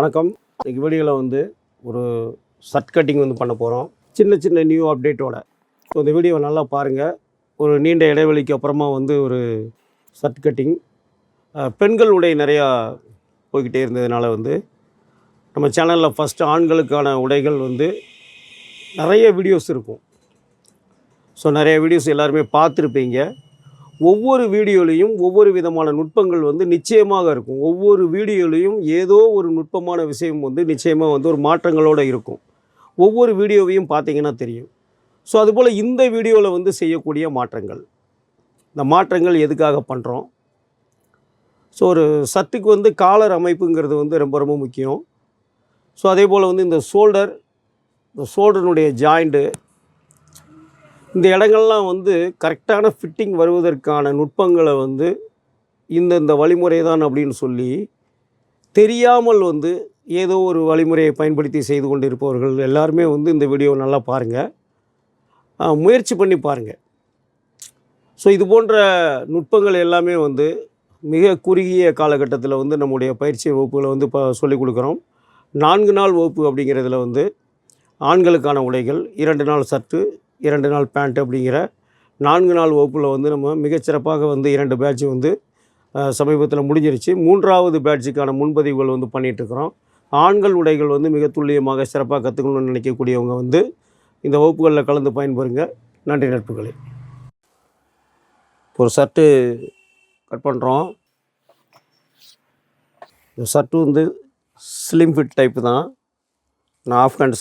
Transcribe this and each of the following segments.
வணக்கம். இன்னைக்கு வீடியோவில் வந்து ஒரு சட் கட்டிங் வந்து பண்ண போகிறோம் சின்ன சின்ன நியூ அப்டேட்டோட ஸோ இந்த வீடியோவை நல்லா பாருங்கள் ஒரு நீண்ட இடைவெளிக்கு அப்புறமா வந்து ஒரு சட் கட்டிங் பெண்கள் உடை நிறையா போய்கிட்டே இருந்ததுனால வந்து நம்ம சேனலில் ஃபஸ்ட்டு ஆண்களுக்கான உடைகள் வந்து நிறைய வீடியோஸ் இருக்கும். ஸோ நிறைய வீடியோஸ் எல்லாருமே பார்த்துருப்பீங்க. ஒவ்வொரு வீடியோலையும் ஒவ்வொரு விதமான நுட்பங்கள் வந்து நிச்சயமாக இருக்கும். ஒவ்வொரு வீடியோலையும் ஏதோ ஒரு நுட்பமான விஷயம் வந்து நிச்சயமாக வந்து ஒரு மாற்றங்களோடு இருக்கும். ஒவ்வொரு வீடியோவையும் பார்த்தீங்கன்னா தெரியும். ஸோ அதுபோல் இந்த வீடியோவில் வந்து செய்யக்கூடிய மாற்றங்கள். இந்த மாற்றங்கள் எதுக்காக பண்ணுறோம் ஸோ ஒரு சத்துக்கு வந்து காலர் அமைப்புங்கிறது வந்து ரொம்ப ரொம்ப முக்கியம். ஸோ அதே போல் வந்து இந்த ஷோல்டர் இந்த ஷோல்டருடைய ஜாயிண்ட்டு இந்த இடங்கள்லாம் வந்து கரெக்டான ஃபிட்டிங் வருவதற்கான நுட்பங்களை வந்து இந்த இந்த வழிமுறை தான் அப்படின்னு சொல்லி தெரியாமல் வந்து ஏதோ ஒரு வழிமுறையை பயன்படுத்தி செய்து கொண்டு இருப்பவர்கள் எல்லாருமே வந்து இந்த வீடியோ நல்லா பாருங்கள் முயற்சி பண்ணி பாருங்கள் ஸோ இது போன்ற நுட்பங்கள் எல்லாமே வந்து மிக குறுகிய காலகட்டத்தில் வந்து நம்முடைய பயிற்சி வகுப்புகளை வந்து இப்போ சொல்லிக் கொடுக்குறோம். நான்கு நாள் வகுப்பு அப்படிங்கிறதுல வந்து ஆண்களுக்கான உடைகள் இரண்டு நாள் சற்று இரண்டு நாள் பேண்ட் அப்படிங்கிற நான்கு நாள் வகுப்பில் வந்து நம்ம மிகச்சிறப்பாக வந்து இரண்டு பேட்ச் வந்து சமீபத்தில் முடிஞ்சிருச்சு. மூன்றாவது பேட்சுக்கான முன்பதிவுகள் வந்து பண்ணிகிட்ருக்குறோம் ஆண்கள் உடைகள் வந்து மிக துல்லியமாக சிறப்பாக கற்றுக்கணும்னு நினைக்கக்கூடியவங்க வந்து இந்த வகுப்புகளில் கலந்து பயன்பெறுங்க. நன்றி நட்புகளே. ஒரு ஷர்ட்டு கட் பண்ணுறோம் இந்த சர்ட்டு வந்து ஸ்லிம் ஃபிட் டைப்பு தான். நான் ஆஃப் ஹேண்ட்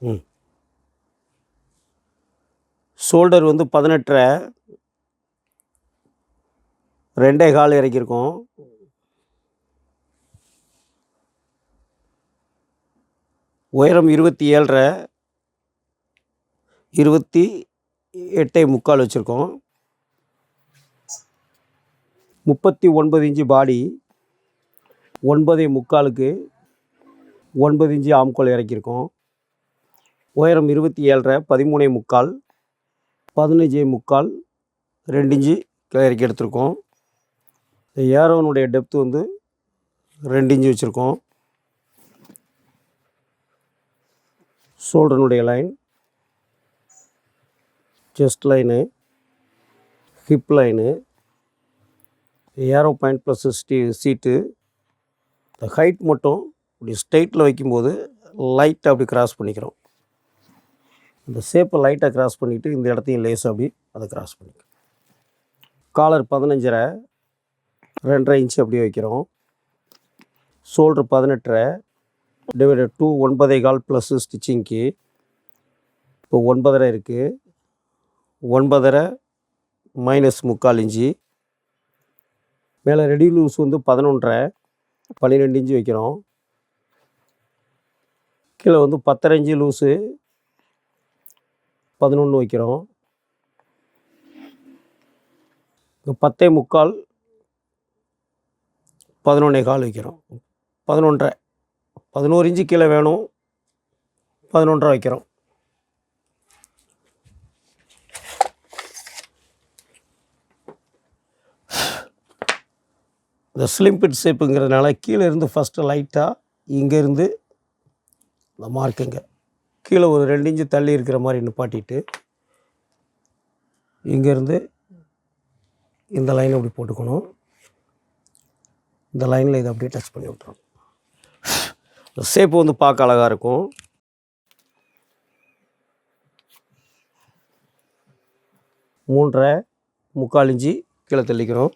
ம். ஷோல்டர் வந்து பதினெட்டரை. ரெண்டே கால் இறக்கியிருக்கோம். உயரம் இருபத்தி ஏழரை. இருபத்தி எட்டை முக்கால் வச்சுருக்கோம். முப்பத்தி ஒன்பது இன்ச்சு பாடி. ஒன்பதே முக்காலுக்கு ஒன்பது இன்ச்சு ஆம்கோல் இறக்கியிருக்கோம். உயரம் இருபத்தி ஏழரை பதிமூணே முக்கால் பதினஞ்சே முக்கால் ரெண்டு இன்ச்சு இறக்கி எடுத்திருக்கோம். இந்த ஏரோனுடைய டெப்த்து வந்து ரெண்டு இன்ச்சு வச்சுருக்கோம். ஷோல்டனுடைய line chest line hip line arrow point plus ஸ்டீ சீட்டு இந்த ஹைட் மட்டும் இப்படி ஸ்ட்ரெயிட்டில் வைக்கும்போது லைட்டாக அப்படி கிராஸ் பண்ணிக்கிறோம். இந்த சேப்பை லைட்டாக கிராஸ் பண்ணிவிட்டு இந்த இடத்தையும் லேசாக அப்படி அதை கிராஸ் பண்ணிக்க. காலர் பதினஞ்சரை ரெண்டரை இன்ச்சு அப்படியே வைக்கிறோம். ஷோல்ட்ரு பதினெட்டரை டிவைடட் டூ ஒன்பதே கால் ப்ளஸ்ஸு ஸ்டிச்சிங்க்கு இப்போ ஒன்பதரை இருக்குது ஒன்பதரை மைனஸ் முக்கால் இஞ்சி மேலே ரெடி லூஸ் வந்து பதினொன்றரை பன்னிரெண்டு இன்ச்சு வைக்கிறோம். கீழே வந்து பத்தரை இன்ச்சு லூஸு பதினொன்று வைக்கிறோம். பத்தே முக்கால் பதினொன்னே கால் வைக்கிறோம். பதினொன்றரை பதினோரு இன்ச்சு கீழே வேணும். பதினொன்றரை வைக்கிறோம். இந்த ஸ்லிம் பிட் ஷேப்புங்கிறதுனால கீழே இருந்து ஃபஸ்ட்டு லைட்டாக இங்கேருந்து இந்த மார்க்குங்க கீழே ஒரு ரெண்டு இன்ச்சு தள்ளி இருக்கிற மாதிரி நிப்பாட்டிட்டு இங்கேருந்து இந்த லைனை இப்படி போட்டுக்கணும். இந்த லைனில் இதை அப்படியே டச் பண்ணி விட்றோம் சேப்பு ஷேப்பு வந்து பார்க்க அழகாக இருக்கும். மூன்றரை முக்கால் இஞ்சி கீழே தள்ளிக்கிறோம்.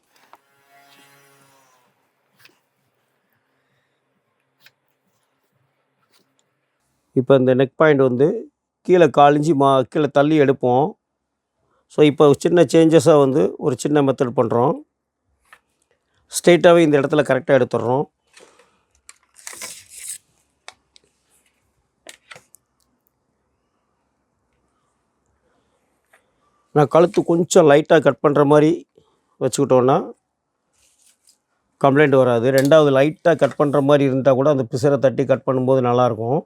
இப்போ இந்த நெக் பாயிண்ட் வந்து கீழே காலிஞ்சி மா கீழே தள்ளி எடுப்போம். ஸோ இப்போ சின்ன சேஞ்சஸாக வந்து ஒரு சின்ன மெத்தட் பண்ணுறோம் ஸ்ட்ரெயிட்டாகவே இந்த இடத்துல கரெக்டாக எடுத்துடுறோம். நான் கழுத்து கொஞ்சம் லைட்டாக கட் பண்ணுற மாதிரி வச்சுக்கிட்டோன்னா கம்ப்ளைண்ட் வராது. ரெண்டாவது லைட்டாக கட் பண்ணுற மாதிரி இருந்தால் கூட அந்த பிசரை தட்டி கட் பண்ணும்போது நல்லாயிருக்கும்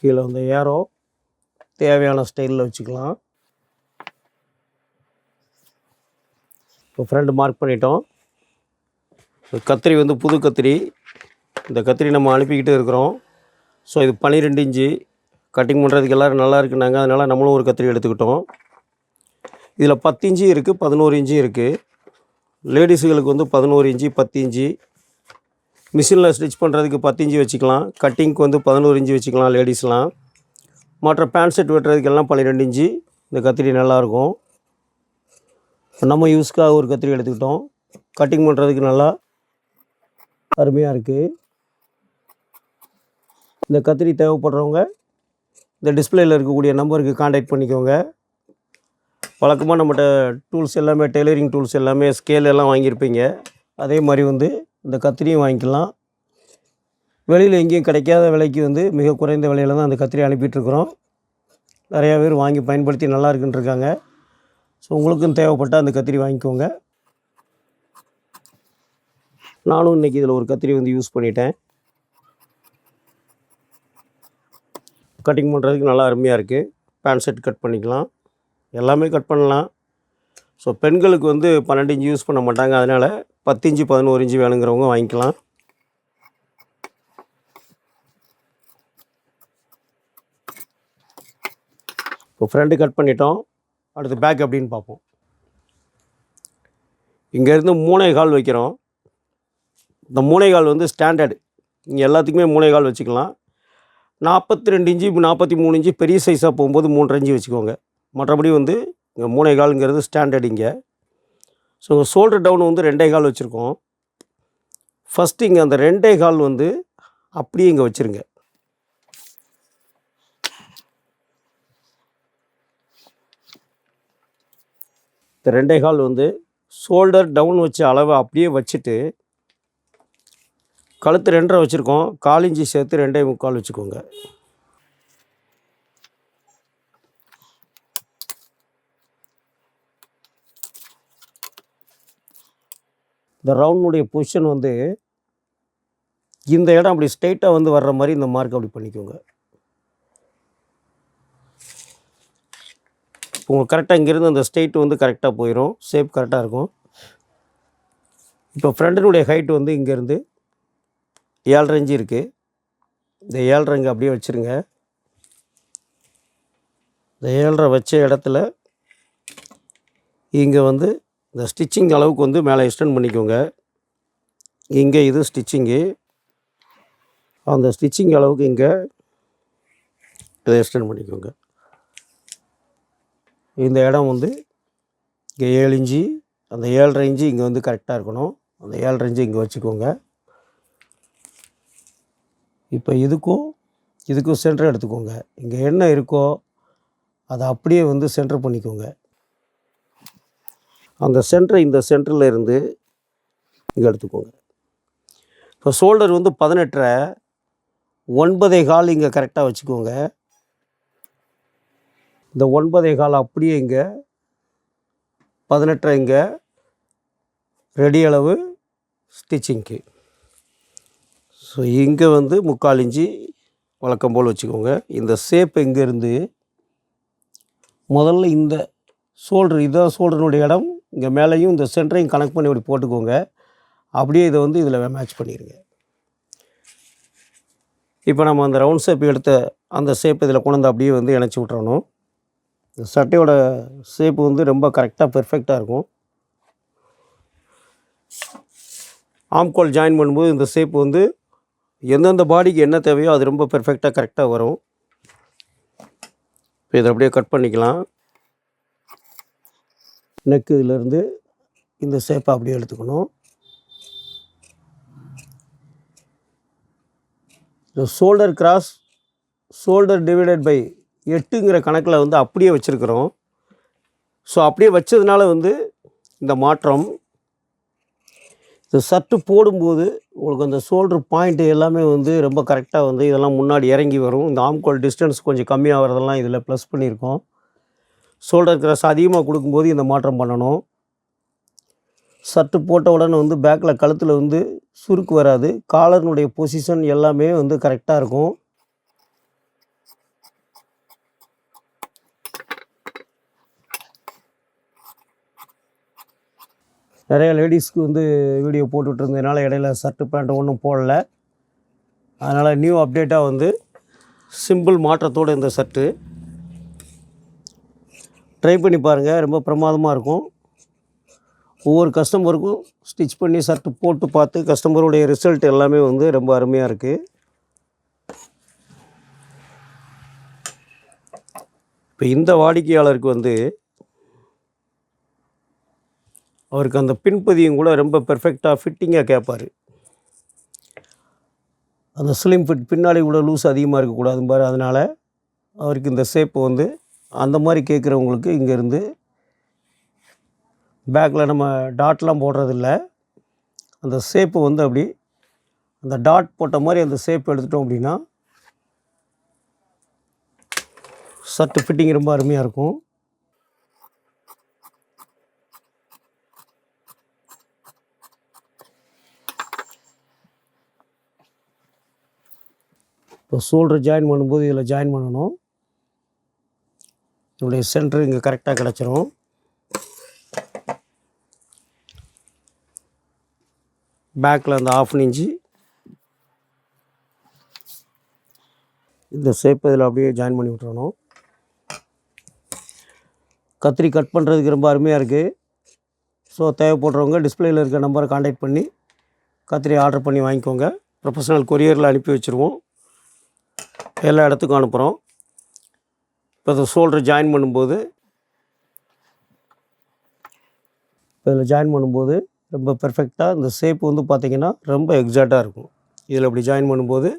கீழே வந்து ஏரோ தேவையான ஸ்டைலில் வச்சுக்கலாம். இப்போ ஃப்ரெண்டு மார்க் பண்ணிட்டோம். கத்திரி வந்து புது கத்திரி. இந்த கத்திரி நம்ம அனுப்பிக்கிட்டு இருக்கிறோம். ஸோ இது பன்னிரெண்டு இன்ச்சு. கட்டிங் பண்ணுறதுக்கு எல்லோரும் நல்லா இருக்குனாங்க அதனால் நம்மளும் ஒரு கத்திரி எடுத்துக்கிட்டோம். இதில் பத்து இன்ச்சு இருக்குது பதினோரு இன்ச்சு இருக்குது லேடிஸுகளுக்கு வந்து பதினோரு இன்ச்சு பத்து இன்ச்சு. மிஷினில் ஸ்டிச் பண்ணுறதுக்கு பத்து இன்ச்சு வச்சுக்கலாம். கட்டிங்க்கு வந்து பதினோரு இன்ச்சு வச்சுக்கலாம் லேடிஸ்லாம். மற்ற பேண்ட் செட் வெட்டுறதுக்கு எல்லாம் பன்னிரெண்டு இன்ச்சு. இந்த கத்திரி நல்லாயிருக்கும். நம்ம யூஸ்க்காக ஒரு கத்திரி எடுத்துக்கிட்டோம். கட்டிங் பண்ணுறதுக்கு நல்லா அருமையாக இருக்குது இந்த கத்திரி தேவைப்படுறவங்க இந்த டிஸ்பிளேயில் இருக்கக்கூடிய நம்பருக்கு காண்டாக்ட் பண்ணிக்கோங்க. வழக்கமாக நம்மகிட்ட டூல்ஸ் எல்லாமே டெய்லரிங் டூல்ஸ் எல்லாமே ஸ்கேல் எல்லாம் வாங்கியிருப்பீங்க. அதே மாதிரி வந்து இந்த கத்திரியும் வாங்கிக்கலாம். வெளியில் எங்கேயும் கிடைக்காத விலைக்கு வந்து மிக குறைந்த விலையில் தான் அந்த கத்திரி அனுப்பிட்டுருக்குறோம். நிறையா பேர் வாங்கி பயன்படுத்தி நல்லா இருக்குன்னு இருக்காங்க ஸோ உங்களுக்கும் தேவைப்பட்டால் அந்த கத்திரி வாங்கிக்கோங்க. நானும் இன்றைக்கி இதில் ஒரு கத்திரி வந்து யூஸ் பண்ணிட்டேன். கட்டிங் பண்ணுறதுக்கு நல்லா அருமையாக இருக்குது பேண்ட் செட் கட் பண்ணிக்கலாம். எல்லாமே கட் பண்ணலாம். ஸோ பெண்களுக்கு வந்து பன்னெண்டு இன்ச்சு யூஸ் பண்ண மாட்டாங்க. அதனால் பத்து இன்ச்சு பதினோரு இன்ச்சு வேணுங்கிறவங்க வாங்கிக்கலாம். இப்போ ஃப்ரண்ட்டு கட் பண்ணிட்டோம். அடுத்து பேக் அப்படின்னு பார்ப்போம். இங்கேருந்து மூளை கால் வைக்கிறோம். இந்த மூளை கால் வந்து ஸ்டாண்டர்டு இங்கே எல்லாத்துக்குமே மூளை கால் வச்சுக்கலாம். நாற்பத்தி ரெண்டு இன்ச்சு நாற்பத்தி மூணு இன்ச்சு பெரிய சைஸாக போகும்போது மூன்றரை இன்ச்சு வச்சுக்கோங்க. மற்றபடி வந்து இங்கே மூணே கால்ங்கிறது ஸ்டாண்டர்ட் இங்கே. ஸோ ஷோல்டர் டவுன் வந்து ரெண்டே கால் வச்சுருக்கோம். ஃபஸ்ட்டு இங்கே அந்த ரெண்டே கால் வந்து அப்படியே இங்கே வச்சுருங்க. இந்த ரெண்டே கால் வந்து ஷோல்டர் டவுன் வச்ச அளவை அப்படியே வச்சுட்டு கழுத்து ரெண்டரை வச்சுருக்கோம். கால் சேர்த்து ரெண்டே முக்கால் வச்சுக்கோங்க. இந்த ரவுண்டுடைய பொசிஷன் வந்து இந்த இடம் அப்படி ஸ்ட்ரெயிட்டாக வந்து வர்ற மாதிரி இந்த மார்க் அப்படி பண்ணிக்கோங்க. உங்களுக்கு கரெக்டாக இங்கேருந்து அந்த ஸ்ட்ரெயிட் வந்து கரெக்டாக போயிடும் ஷேப் கரெக்டாக இருக்கும். இப்போ ஃப்ரண்டினுடைய ஹைட் வந்து இங்கேருந்து ஏழரை இஞ்சு இருக்குது இந்த ஏழரை இங்கே அப்படியே வச்சுருங்க. இந்த ஏழரை வச்ச இடத்துல இங்கே வந்து இந்த ஸ்டிச்சிங் அளவுக்கு வந்து மேலே எக்ஸ்டெண்ட் பண்ணிக்கோங்க. இங்கே இது ஸ்டிச்சிங்கு. அந்த ஸ்டிச்சிங் அளவுக்கு இங்கே இதை எக்ஸ்டெண்ட் பண்ணிக்கோங்க. இந்த இடம் வந்து இங்கே ஏழு இஞ்சி அந்த ஏழரை இஞ்சி இங்கே வந்து கரெக்டாக இருக்கணும். அந்த ஏழரை இஞ்சி இங்கே வச்சுக்கோங்க. இப்போ இதுக்கும் இதுக்கும் சென்டர் எடுத்துக்கோங்க. இங்கே என்ன இருக்கோ அதை அப்படியே வந்து சென்டர் பண்ணிக்கோங்க. அந்த சென்டரை இந்த சென்டரில் இருந்து இங்கே எடுத்துக்கோங்க. இப்போ ஷோல்டர் வந்து பதினெட்டரை ஒன்பதே கால் இங்கே கரெக்டாக வச்சுக்கோங்க. இந்த ஒன்பதே கால் அப்படியே இங்கே பதினெட்டரை இங்கே ரெடி அளவு ஸ்டிச்சிங்க்கு ஸோ இங்கே வந்து முக்கால் இஞ்சி வழக்கம் போல் வச்சுக்கோங்க. இந்த ஷேப் இங்கேருந்து முதல்ல இந்த ஷோல்டர் இதான் ஷோல்டருடைய இடம். இங்கே மேலேயும் இந்த சென்டரையும் கனெக்ட் பண்ணி இப்படி போட்டுக்கோங்க. அப்படியே இதை வந்து இதில் மேட்ச் பண்ணிடுங்க இப்போ நம்ம அந்த ரவுண்ட் ஷேப் எடுத்த அந்த ஷேப் இதில் கொண்டு வந்து அப்படியே வந்து இணைச்சி விட்றணும் இந்த சட்டையோட ஷேப் வந்து ரொம்ப கரெக்டாக பெர்ஃபெக்டாக இருக்கும். ஆம்கோல் ஜாயின் பண்ணும்போது இந்த ஷேப் வந்து எந்தெந்த பாடிக்கு என்ன தேவையோ அது ரொம்ப பெர்ஃபெக்டாக கரெக்டாக வரும். இப்போ இதை அப்படியே கட் பண்ணிக்கலாம். நெக்கு இதிலேருந்து இந்த ஷேப்பை அப்படியே எடுத்துக்கணும். இந்த shoulder cross shoulder divided by எட்டுங்கிற கணக்கில் வந்து அப்படியே வச்சுருக்குறோம். ஸோ அப்படியே வச்சதுனால வந்து இந்த மாற்றம். இந்த சர்ட்டு போடும்போது உங்களுக்கு அந்த ஷோல்டர் பாயிண்ட்டு எல்லாமே வந்து ரொம்ப கரெக்டாக வந்து இதெல்லாம் முன்னாடி இறங்கி வரும். இந்த ஆம்கோல் டிஸ்டன்ஸ் கொஞ்சம் கம்மியாகிறதெல்லாம் இதில் ப்ளஸ் பண்ணியிருக்கோம். ஷோல்டர் கிராஸ் அதிகமாக கொடுக்கும்போது இந்த மாற்றம் பண்ணணும். சர்ட்டு போட்ட உடனே வந்து பேக்கில் கழுத்தில் வந்து சுருக்கு வராது. காலர்னுடைய பொசிஷன் எல்லாமே வந்து கரெக்டாக இருக்கும். நிறைய லேடிஸ்க்கு வந்து வீடியோ போட்டுகிட்டு இருந்ததுனால இடையில ஷர்ட்டு பேண்ட்டு ஒன்றும் போடலை. அதனால் நியூ அப்டேட்டாக வந்து சிம்பிள் மாற்றத்தோடு இந்த ஷர்ட்டு ட்ரை பண்ணி பாருங்கள் ரொம்ப பிரமாதமாக இருக்கும். ஒவ்வொரு கஸ்டமருக்கும் ஸ்டிச் பண்ணி சர்ட் போட்டு பார்த்து கஸ்டமருடைய ரிசல்ட் எல்லாமே வந்து ரொம்ப அருமையாக இருக்குது இப்போ இந்த வாடிக்கையாளருக்கு வந்து அவருக்கு அந்த பின்பதியும் கூட ரொம்ப பெர்ஃபெக்டாக ஃபிட்டிங்காக கேட்பார் அந்த ஸ்லிம் ஃபிட் பின்னாடி கூட லூஸ் அதிகமாக இருக்கக்கூடாது பாரு அதனால் அவருக்கு இந்த ஷேப்பு வந்து அந்த மாதிரி கேட்குறவங்களுக்கு இங்கேருந்து பேக்கில் நம்ம டாட்லாம் போடுறதில்ல. அந்த ஷேப்பு வந்து அப்படி அந்த டாட் போட்ட மாதிரி அந்த ஷேப் எடுத்துட்டோம் அப்படின்னா ஷர்ட்டு ஃபிட்டிங் ரொம்ப அருமையாக இருக்கும். இப்போ ஷோல்டர் ஜாயின் பண்ணும்போது இதில் ஜாயின் பண்ணணும். இதனுடைய சென்டர் இங்கே கரெக்டாக கிடச்சிரும். பேக்கில் அந்த ஆஃப் இன்ச்சு இந்த ஷேப் இதில் அப்படியே ஜாயின் பண்ணி விட்றணும் கத்திரி கட் பண்ணுறதுக்கு ரொம்ப அருமையாக இருக்குது ஸோ தேவைப்படுறவங்க டிஸ்பிளேயில் இருக்க நம்பரை காண்டாக்ட் பண்ணி கத்திரி ஆர்டர் பண்ணி வாங்கிக்கோங்க. ப்ரொஃபஷனல் கொரியரில் அனுப்பி வச்சுருவோம். எல்லா இடத்துக்கும் அனுப்புகிறோம் இப்போ இந்த ஷோல்டர் ஜாயின் பண்ணும்போது இப்போ இதில் ஜாயின் பண்ணும்போது ரொம்ப பெர்ஃபெக்டாக இந்த ஷேப் வந்து பார்த்திங்கன்னா ரொம்ப எக்ஸாக்டாக இருக்கும். இதில் அப்படி ஜாயின் பண்ணும்போது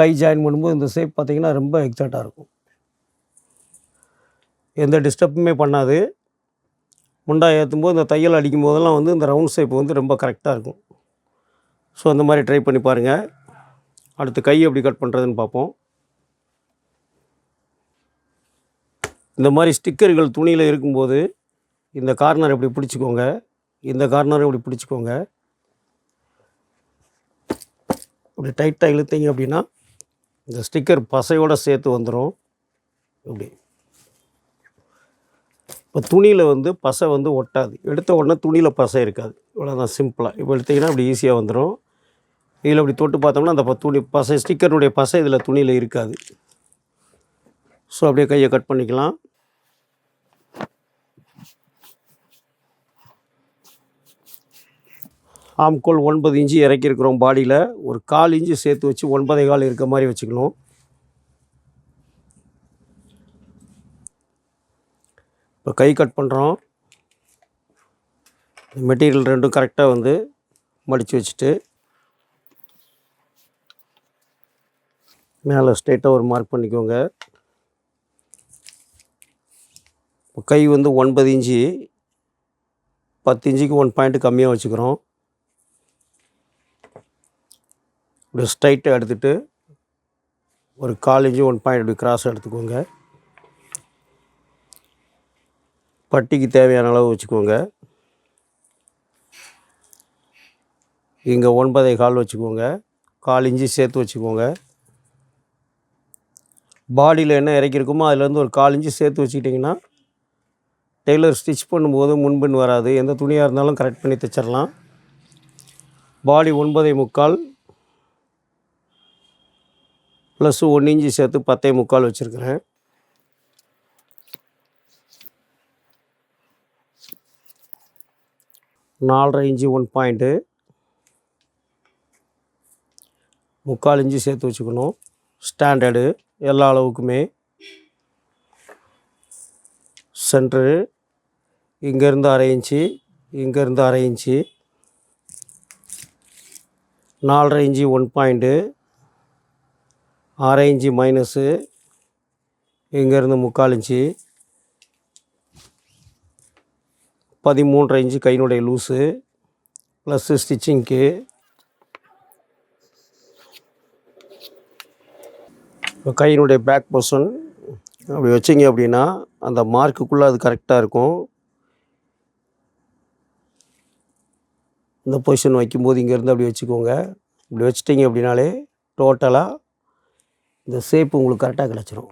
கை ஜாயின் பண்ணும்போது இந்த ஷேப் பார்த்திங்கன்னா ரொம்ப எக்ஸாக்டாக இருக்கும். எந்த டிஸ்டர்புமே பண்ணாது. முண்டா ஏற்றும் போது இந்த தையல் அடிக்கும் போதெல்லாம் வந்து இந்த ரவுண்ட் ஷேப் வந்து ரொம்ப கரெக்டாக இருக்கும். ஸோ அந்த மாதிரி ட்ரை பண்ணி பாருங்கள் அடுத்து கை எப்படி கட் பண்ணுறதுன்னு பார்ப்போம். இந்த மாதிரி ஸ்டிக்கர்கள் துணியில் இருக்கும்போது இந்த கார்னர் இப்படி பிடிச்சிக்கோங்க. இந்த கார்னரை இப்படி பிடிச்சிக்கோங்க. இப்படி டைட்டாக இழுத்தீங்க அப்படின்னா இந்த ஸ்டிக்கர் பசையோடு சேர்த்து வந்துடும் இப்படி. இப்போ துணியில் வந்து பசை வந்து ஒட்டாது. எடுத்த உடனே துணியில் பசை இருக்காது. இவ்வளோதான் சிம்பிளாக இப்போ எடுத்தீங்கன்னா அப்படி ஈஸியாக வந்துடும் இதில் அப்படி தொட்டு பார்த்தோம்னா அந்த ப- துணி பசை ஸ்டிக்கருடைய பசை இதில் துணியில் இருக்காது. ஸோ அப்படியே கையை கட் பண்ணிக்கலாம். ஆம்கோல் ஒன்பது இன்ச்சு இறக்கியிருக்கிறோம் பாடியில். ஒரு கால் இன்ச்சு சேர்த்து வச்சு ஒன்பதே கால் இருக்க மாதிரி வச்சுக்கணும். இப்போ கை கட் பண்ணுறோம். மெட்டீரியல் ரெண்டும் கரெக்டாக வந்து மடித்து வச்சுட்டு. மேலே ஸ்ட்ரெயிட்டாக ஒரு மார்க் பண்ணிக்கோங்க. கை வந்து ஒன்பது இன்ச்சு பத்து இன்ச்சுக்கு ஒன் பாயிண்ட் கம்மியாக வச்சுக்கிறோம். இப்படி ஸ்ட்ரைட்டாக எடுத்துகிட்டு ஒரு கால் இன்ச்சு ஒன் பாயிண்ட் இப்படி கிராஸ் எடுத்துக்கோங்க. பட்டிக்கு தேவையான அளவு வச்சுக்கோங்க. இங்கே ஒன்பதை கால் வச்சுக்கோங்க. கால் இஞ்சி சேர்த்து வச்சுக்கோங்க. பாடியில் என்ன இறக்கிருக்குமோ அதுலேருந்து ஒரு கால் இன்ச்சு சேர்த்து வச்சுக்கிட்டிங்கன்னா டெய்லர் ஸ்டிச் பண்ணும்போது முன்பின் வராது. எந்த துணியாக இருந்தாலும் கரெக்ட் பண்ணி தைச்சிடலாம். பாடி ஒன்பதே முக்கால் ப்ளஸ் ஒன்று இன்ச்சு சேர்த்து பத்தே முக்கால் வச்சுருக்கிறேன். நாலரை இன்ச்சு ஒன் பாயிண்ட்டு முக்கால் இன்ச்சு சேர்த்து வச்சுக்கணும். ஸ்டாண்டர்டு எல்லா அளவுக்குமே. சென்று இங்கேருந்து அரை இன்ச்சு இங்கேருந்து அரை இன்ச்சு நாலரை இன்ச்சு ஒன் பாயிண்ட்டு அரை இன்ச்சு மைனஸு இங்கேருந்து முக்கால் இன்ச்சு பதிமூன்றரை இன்ச்சு கையினுடைய லூஸு ப்ளஸ்ஸு ஸ்டிச்சிங்க்கு இப்போ கையினுடைய பேக் பொசிஷன் அப்படி வச்சிங்க அப்படின்னா அந்த மார்க்குக்குள்ளே அது கரெக்டாக இருக்கும். இந்த பொசிஷன் வைக்கும்போது இங்கேருந்து அப்படி வச்சுக்கோங்க. இப்படி வச்சிட்டிங்க அப்படின்னாலே டோட்டலாக இந்த ஷேப் உங்களுக்கு கரெக்டாக கிடச்சிரும்.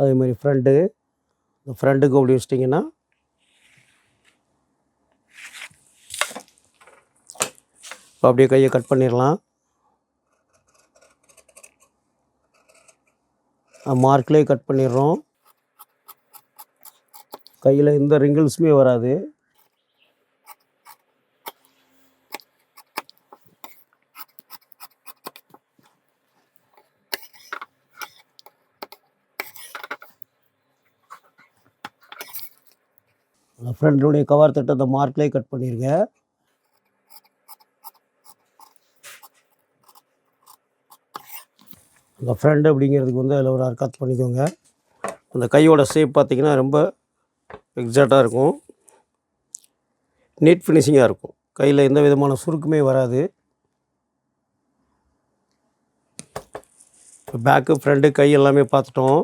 அதே மாதிரி ஃப்ரண்ட்டு இந்த ஃப்ரண்ட்டுக்கு அப்படி வச்சிட்டிங்கன்னா இப்போ அப்படியே கையை கட் பண்ணிடலாம். மார்க்லேயே கட் பண்ணிடுறோம். கையில் எந்த ரிங்கிள்ஸுமே வராது. ஃப்ரெண்டுடைய கவர் தட்டு அந்த மார்க்லேயே கட் பண்ணிடுங்க அந்த ஃப்ரெண்டு அப்படிங்கிறதுக்கு வந்து அதில் ஒரு அர்க்காத் பண்ணிக்கோங்க. அந்த கையோட ஷேப் பார்த்தீங்கன்னா ரொம்ப எக்ஸாக்டாக இருக்கும். நீட் ஃபினிஷிங்காக இருக்கும். கையில் எந்த விதமான சுருக்குமே வராது. பேக்கு ஃப்ரண்ட்டு கை எல்லாமே பார்த்துட்டோம்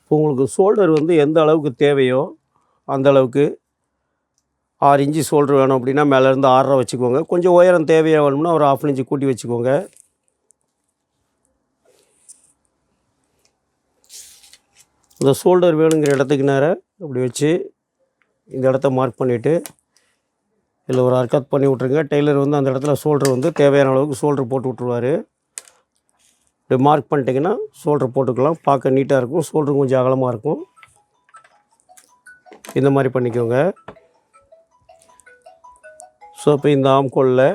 இப்போ உங்களுக்கு ஷோல்டர் வந்து எந்த அளவுக்கு தேவையோ அந்த அளவுக்கு ஆறு இன்ச்சு ஷோல்டர் வேணும் அப்படின்னா மேலேருந்து ஆறரை வச்சுக்கோங்க. கொஞ்சம் உயரம் தேவையாக வேணும்னா ஒரு ஆஃப் இன்ச்சு கூட்டி வச்சுக்கோங்க. இந்த ஷோல்டர் வேணுங்கிற இடத்துக்கு நேரம் அப்படி வச்சு இந்த இடத்த மார்க் பண்ணிவிட்டு இதில் ஒரு அர்க்கத் பண்ணி விட்ருங்க டெய்லர் வந்து அந்த இடத்துல ஷோல்டர் வந்து தேவையான அளவுக்கு ஷோல்டர் போட்டு விட்ருவாரு இப்படி மார்க் பண்ணிட்டீங்கன்னா ஷோல்டர் போட்டுக்கலாம். பார்க்க நீட்டாக இருக்கும். ஷோல்டர் கொஞ்சம் அகலமாக இருக்கும். இந்த மாதிரி பண்ணிக்கோங்க. ஸோ இப்போ இந்த ஆம்கோலில்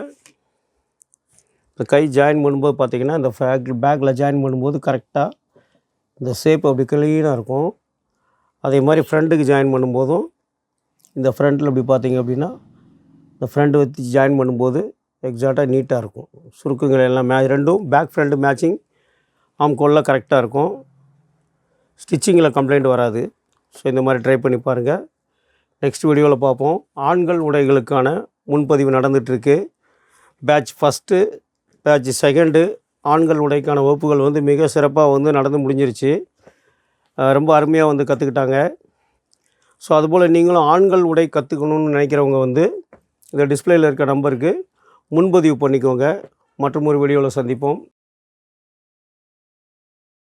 இந்த கை ஜாயின் பண்ணும்போது பார்த்தீங்கன்னா இந்த ஃபேக் பேக்கில் ஜாயின் பண்ணும்போது கரெக்டாக இந்த ஷேப் அப்படி க்ளீனாக இருக்கும். அதே மாதிரி ஃப்ரண்ட்டுக்கு ஜாயின் பண்ணும்போதும் இந்த ஃப்ரண்ட்டில் அப்படி பார்த்தீங்க அப்படின்னா இந்த ஃப்ரண்ட் வச்சு ஜாயின் பண்ணும்போது எக்ஸாக்டாக நீட்டாக இருக்கும். சுருக்குங்கள் எல்லாம் மே ரெண்டும் பேக் ஃப்ரண்ட்டு மேட்சிங் ஆம்கோலில் கரெக்டாக இருக்கும். ஸ்டிச்சிங்கில் கம்ப்ளைண்ட் வராது. ஸோ இந்த மாதிரி ட்ரை பண்ணி பாருங்கள் நெக்ஸ்ட் வீடியோவில் பார்ப்போம் ஆண்கள் உடைகளுக்கான முன்பதிவு நடந்துகிட்ருக்கு பேட்ச் ஃபஸ்ட்டு பேட்ச் செகண்டு ஆண்கள் உடைக்கான வகுப்புகள் வந்து மிக சிறப்பாக வந்து நடந்து முடிஞ்சிருச்சு. ரொம்ப அருமையாக வந்து கற்றுக்கிட்டாங்க ஸோ அதுபோல் நீங்களும் ஆண்கள் உடை கற்றுக்கணும்னு நினைக்கிறவங்க வந்து இந்த டிஸ்பிளேயில் இருக்க நம்பருக்கு முன்பதிவு பண்ணிக்கோங்க. மற்றும் ஒரு வீடியோவில் சந்திப்போம்.